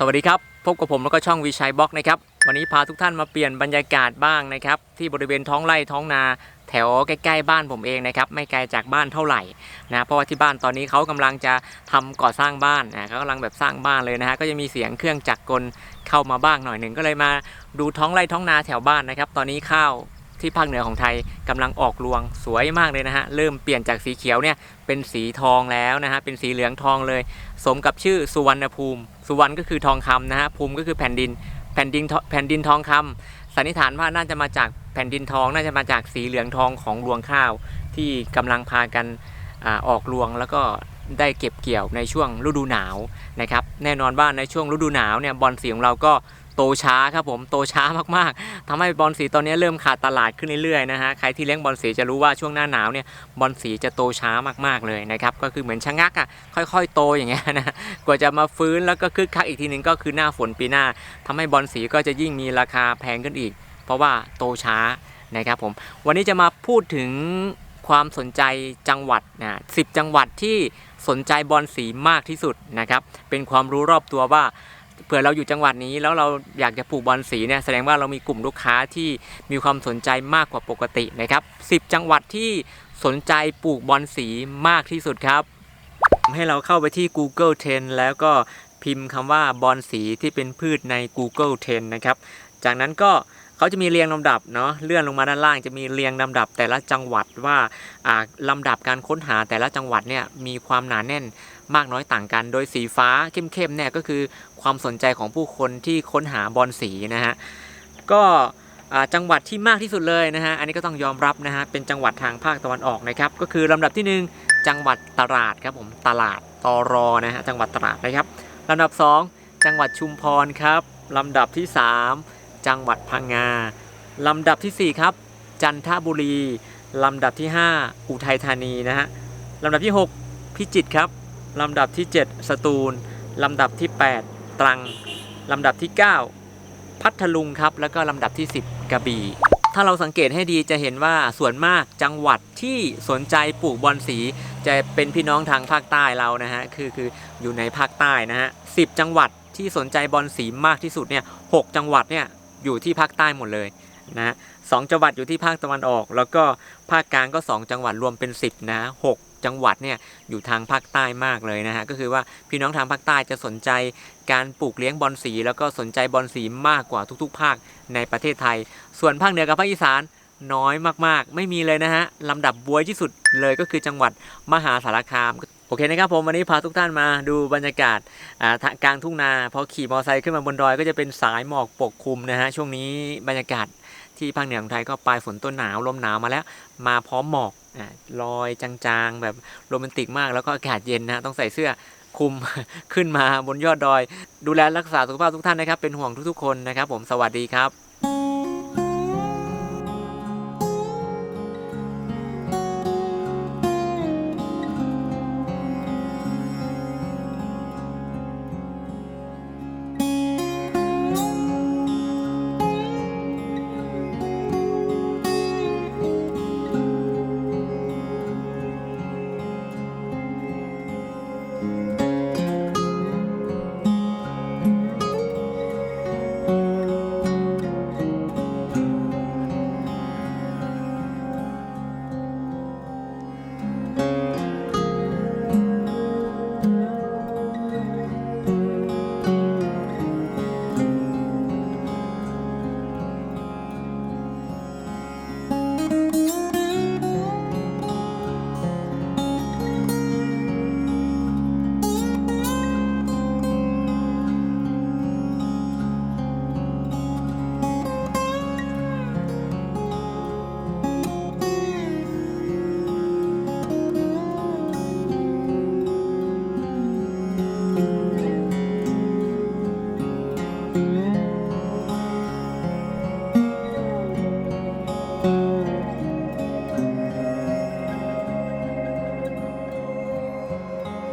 สวัสดีครับ พบกับผมแล้วก็ช่องวิชัยบล็อกนะครับ วันนี้พาทุกท่านมาเปลี่ยนบรรยากาศบ้างนะครับ ที่บริเวณท้องไร่ท้องนาแถวใกล้ๆบ้านผมเองนะครับ ไม่ไกลจากบ้านเท่าไหร่นะเพราะว่าที่บ้านตอนนี้เขากำลังจะทำก่อสร้างบ้านนะเขากำลังแบบสร้างบ้านเลยนะฮะก็จะมีเสียงเครื่องจักรกลเข้ามาบ้างหน่อยหนึ่งก็เลยมาดูท้องไร่ท้องนาแถวบ้านนะครับ ตอนนี้ข้าว ที่ภาคเหนือของไทยกำลังออกรวงสวยมากเลยนะฮะเริ่มเปลี่ยนจากสีเขียวเนี่ยเป็นสีทองแล้วนะฮะเป็นสีเหลืองทองเลย สมกับชื่อสุวรรณภูมิ สุวรรณก็คือทองคำนะฮะภูมิก็คือแผ่นดินแผ่นดินทแผ่นดินทองคำสันนิษฐานว่าน่าจะมาจากแผ่นดินทองน่าจะมาจากสีเหลืองทองของรวงข้าว ที่กำลังพากันอออกรวงแล้วก็ได้เก็บเกี่ยวในช่วงฤดูหนาวนะครับแน่นอนว่าในช่วงฤดูหนาวเนี่ยบอลสีของเราก็ โตช้าครับผมโตช้ามากๆทำให้บอลสีตอนนี้เริ่มขาดตลาดขึ้นเรื่อยๆนะฮะใครที่เลี้ยงบอลสีจะรู้ว่าช่วงหน้าหนาวเนี่ยบอลสีจะโตช้ามากๆเลยนะครับก็คือเหมือนชะงักอะค่อยๆ โตอย่างเงี้ยนะกว่าจะมาฟื้นแล้วก็คึกคักอีกทีหนึ่งก็คือหน้าฝนปีหน้าทำให้บอลสีก็จะยิ่งมีราคาแพงขึ้นอีก เพราะว่าโตช้านะครับผมวันนี้จะมาพูดถึงความสนใจจังหวัดนะสิจังหวัดที่สนใจบอลสีมากที่สุดนะครับเป็นความรู้รอบตัวว่า เผื่อเราอยู่จังหวัดนี้แล้วเราอยากจะปลูกบอลสีเนี่ยแสดงว่าเรามีกลุ่มลูกค้าที่มีความสนใจมากกว่าปกตินะครับ10 จังหวัดที่สนใจปลูกบอลสีมากที่สุดครับ ให้เราเข้าไปที่ Google Trend แล้วก็พิมพ์คำว่าบอลสีที่เป็นพืชใน Google Trend นะครับ จากนั้นก็เขาจะมีเรียงลำดับเนาะเลื่อนลงมาด้านล่างจะมีเรียงลำดับแต่ละจังหวัดว่าอ่าลำดับการค้นหาแต่ละจังหวัดเนี่ยมีความหนาแน่น มากน้อยต่างกัน โดยสีฟ้าเข้มๆเนี่ยก็คือความสนใจของผู้คนที่ค้นหาบอลสีนะฮะก็จังหวัดที่มากที่สุดเลยนะฮะอันนี้ก็ต้องยอมรับนะฮะเป็นจังหวัดทางภาคตะวันออกนะครับก็คือลำดับที่หนึ่งจังหวัดตราดครับผมตลาดตอรอนะฮะจังหวัดตราดนะครับลำดับ 2 จังหวัดชุมพรครับลำดับที่ 3 จังหวัดพังงาลำดับทีสี่4 ครับ จันทบุรี ลำดับที่ 5 อุทัยธานีนะฮะลำดับที่ 6 พิจิตรครับ ลำดับที่ 7 สตูล ลำดับที่ 8 ตรัง ลำดับที่ 9 พัทลุงครับ แล้วก็ลำดับที่ 10 กระบี่ ถ้าเราสังเกตให้ดีจะเห็นว่าส่วนมากจังหวัดที่สนใจปลูกบอลสี จะเป็นพี่น้องทางภาคใต้เรานะฮะ คือคืออยู่ในภาคใต้นะฮะสิจังหวัดที่สนใจบอลสีมากที่สุดเนี่ยหกจังหวัดเนี่ยอยู่ที่ภาคใต้หมดเลยนะสองจังหวัดอยู่ที่ภาคตะวันออก แล้วก็ภาคกลางก็ 2 จังหวัดรวมเป็น 10 นะหก จังหวัดเนี่ยอยู่ทางภาคใต้มากเลยนะฮะก็คือว่าพี่น้องทางภาคใต้จะสนใจการปลูกเลี้ยงบอลสี แล้วก็สนใจบอลสีมากกว่าทุกๆ ภาคในประเทศไทย ส่วนภาคเหนือกับภาคอีสานน้อยมากๆ ไม่มีเลยนะฮะลำดับบวยที่สุดเลยก็คือจังหวัดมหาสารคามโอเคนะครับผมวันนี้พาทุกท่านมาดูบรรยากาศกลางทุ่งนาพอขี่มอเตอร์ไซค์ขึ้นมาบนดอยก็จะเป็นสายหมอกปกคลุมนะฮะช่วงนี้บรรยากาศ ที่ภาคเหนือของไทยก็ปลายฝนต้นหนาวลมหนาวมาแล้ว มาพร้อมหมอกอ่าลอยจางๆ แบบโรแมนติกมาก แล้วก็อากาศเย็นนะฮะต้องใส่เสื้อคลุมขึ้นมาบนยอดดอย ดูแลรักษาสุขภาพทุกท่านนะครับ เป็นห่วงทุกๆคนนะครับ ผมสวัสดีครับ